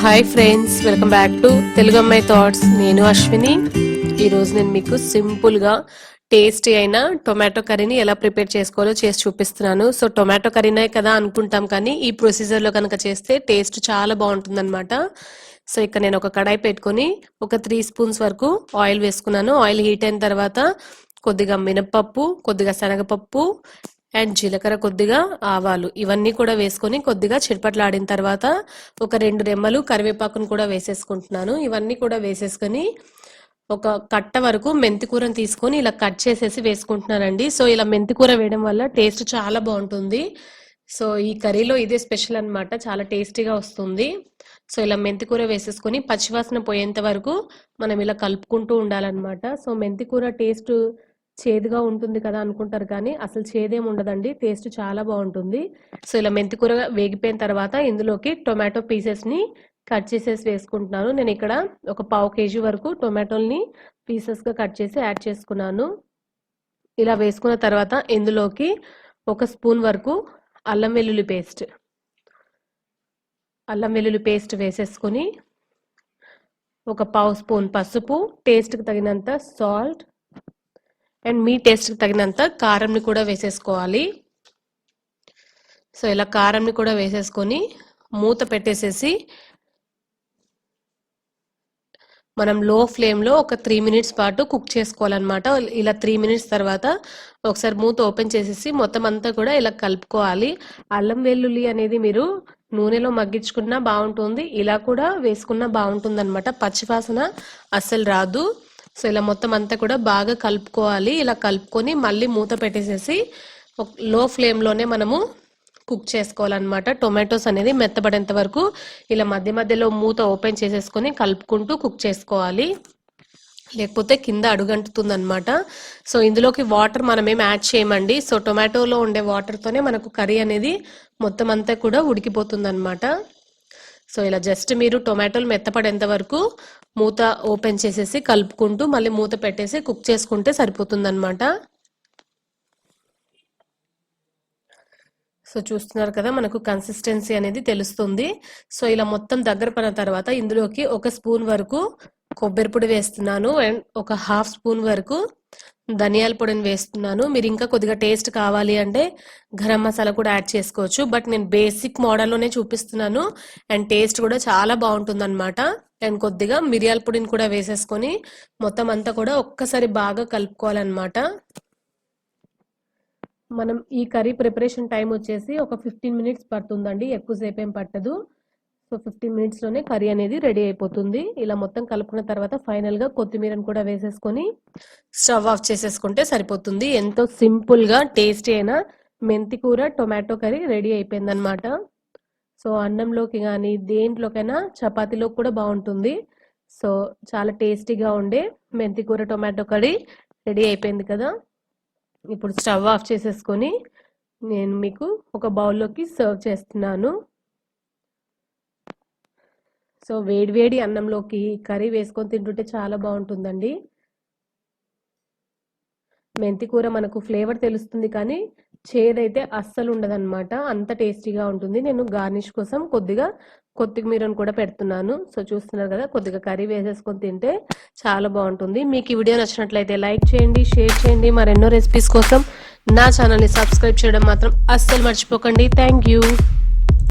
Hi friends welcome back to Telugu Ammayi thoughts నేను అశ్విని. ఈరోజు నేను మీకు సింపుల్గా టేస్టీ అయిన టొమాటో కర్రీని ఎలా ప్రిపేర్ చేసుకోవాలో చేసి చూపిస్తున్నాను. సో టొమాటో కర్రీనే కదా అనుకుంటాం కానీ ఈ ప్రొసీజర్లో కనుక చేస్తే టేస్ట్ చాలా బాగుంటుందన్నమాట. సో ఇక్కడ నేను ఒక కడాయి పెట్టుకొని ఒక త్రీ స్పూన్స్ వరకు ఆయిల్ వేసుకున్నాను. ఆయిల్ హీట్ అయిన తర్వాత కొద్దిగా మినపప్పు కొద్దిగా శనగపప్పు అండ్ జీలకర్ర కొద్దిగా ఆవాలు ఇవన్నీ కూడా వేసుకొని కొద్దిగా చిటపట్లాడిన తర్వాత ఒక రెండు రెమ్మలు కరివేపాకును కూడా వేసేసుకుంటున్నాను. ఇవన్నీ కూడా వేసేసుకొని ఒక కట్ట వరకు మెంతికూరను తీసుకొని ఇలా కట్ చేసేసి వేసుకుంటున్నానండి. సో ఇలా మెంతికూర వేయడం వల్ల టేస్ట్ చాలా బాగుంటుంది. సో ఈ కర్రీలో ఇదే స్పెషల్ అనమాట చాలా టేస్టీగా వస్తుంది. సో ఇలా మెంతికూర వేసేసుకొని పచ్చివాసన పోయేంత వరకు మనం ఇలా కలుపుకుంటూ ఉండాలన్నమాట. సో మెంతికూర టేస్ట్ చేదుగా ఉంటుంది కదా అనుకుంటారు కానీ అసలు చేదేం ఉండదండి. టేస్ట్ చాలా బాగుంటుంది. సో ఇలా మెంతికూర వేగిపోయిన తర్వాత ఇందులోకి టొమాటో పీసెస్ని కట్ చేసేసి వేసుకుంటున్నాను. నేను ఇక్కడ ఒక పావు కేజీ వరకు టొమాటోల్ని పీసెస్గా కట్ చేసి యాడ్ చేసుకున్నాను. ఇలా వేసుకున్న తర్వాత ఇందులోకి ఒక స్పూన్ వరకు అల్లం వెల్లుల్లి పేస్ట్ అల్లం వెల్లుల్లి పేస్ట్ వేసేసుకొని ఒక పావు స్పూన్ పసుపు టేస్ట్కి తగినంత సాల్ట్ అండ్ మీ టేస్ట్కి తగినంత కారంని కూడా వేసేసుకోవాలి. సో ఇలా కారంని కూడా వేసేసుకొని మూత పెట్టేసేసి మనం లో ఫ్లేమ్లో ఒక త్రీ మినిట్స్ పాటు కుక్ చేసుకోవాలన్నమాట. ఇలా త్రీ మినిట్స్ తర్వాత ఒకసారి మూత ఓపెన్ చేసేసి మొత్తం అంతా కూడా ఇలా కలుపుకోవాలి. అల్లం వెల్లుల్లి అనేది మీరు నూనెలో మగ్గించుకున్నా బాగుంటుంది. ఇలా కూడా వేసుకున్నా బాగుంటుంది అనమాట పచ్చివాసన అస్సలు రాదు. సో ఇలా మొత్తం అంతా కూడా బాగా కలుపుకోవాలి. ఇలా కలుపుకొని మళ్ళీ మూత పెట్టేసేసి లో ఫ్లేమ్లోనే మనము కుక్ చేసుకోవాలన్నమాట. టొమాటోస్ అనేది మెత్తబడేంత వరకు ఇలా మధ్య మధ్యలో మూత ఓపెన్ చేసేసుకొని కలుపుకుంటూ కుక్ చేసుకోవాలి. లేకపోతే కింద అడుగంటుతుంది అనమాట సో ఇందులోకి వాటర్ మనం ఏం యాడ్ చేయమండి. సో టొమాటోలో ఉండే వాటర్తోనే మనకు కర్రీ అనేది మొత్తం అంతా కూడా ఉడికిపోతుంది అనమాట సో ఇలా జస్ట్ మీరు టొమాటోలు మెత్తపడేంత వరకు మూత ఓపెన్ చేసేసి కలుపుకుంటూ మళ్ళీ మూత పెట్టేసి కుక్ చేసుకుంటే సరిపోతుందనమాట సో చూస్తున్నారు కదా మనకు కన్సిస్టెన్సీ అనేది తెలుస్తుంది. సో ఇలా మొత్తం దగ్గర పడిన తర్వాత ఇందులోకి ఒక స్పూన్ వరకు కొబ్బరి పొడి వేస్తున్నాను అండ్ ఒక హాఫ్ స్పూన్ వరకు ధనియాల పొడిని వేస్తున్నాను. మీరు ఇంకా కొద్దిగా టేస్ట్ కావాలి అంటే గరం మసాలా కూడా యాడ్ చేసుకోవచ్చు. బట్ నేను బేసిక్ మోడల్లోనే చూపిస్తున్నాను అండ్ టేస్ట్ కూడా చాలా బాగుంటుంది అనమాట అండ్ కొద్దిగా మిరియాల పొడిని కూడా వేసేసుకొని మొత్తం అంతా కూడా ఒక్కసారి బాగా కలుపుకోవాలన్నమాట. మనం ఈ కర్రీ ప్రిపరేషన్ టైం వచ్చేసి ఒక ఫిఫ్టీన్ మినిట్స్ పడుతుందండి. ఎక్కువసేపు ఏం పట్టదు. సో ఫిఫ్టీన్ మినిట్స్లోనే కర్రీ అనేది రెడీ అయిపోతుంది. ఇలా మొత్తం కలుపుకున్న తర్వాత ఫైనల్గా కొత్తిమీరను కూడా వేసేసుకొని స్టవ్ ఆఫ్ చేసేసుకుంటే సరిపోతుంది. ఎంతో సింపుల్గా టేస్టీ అయిన మెంతి కూర టొమాటో కర్రీ రెడీ అయిపోయిందనమాట సో అన్నంలోకి కానీ దేంట్లోకైనా చపాతీలోకి కూడా బాగుంటుంది. సో చాలా టేస్టీగా ఉండే మెంతి కూర టొమాటో కర్రీ రెడీ అయిపోయింది కదా. ఇప్పుడు స్టవ్ ఆఫ్ చేసేసుకొని నేను మీకు ఒక బౌల్లోకి సర్వ్ చేస్తున్నాను. సో వేడివేడి అన్నంలోకి కర్రీ వేసుకొని తింటుంటే చాలా బాగుంటుందండి. మెంతి కూర మనకు ఫ్లేవర్ తెలుస్తుంది కానీ చేదైతే అస్సలు ఉండదన్నమాట. అంత టేస్టీగా ఉంటుంది. నేను గార్నిష్ కోసం కొద్దిగా కొత్తిమీరను కూడా పెడుతున్నాను. సో చూస్తున్నారు కదా కొద్దిగా కర్రీ వేసేసుకొని తింటే చాలా బాగుంటుంది. మీకు ఈ వీడియో నచ్చినట్లయితే లైక్ చేయండి షేర్ చేయండి. మరెన్నో రెసిపీస్ కోసం నా ఛానల్ని సబ్స్క్రైబ్ చేయడం మాత్రం అస్సలు మర్చిపోకండి. Thank you.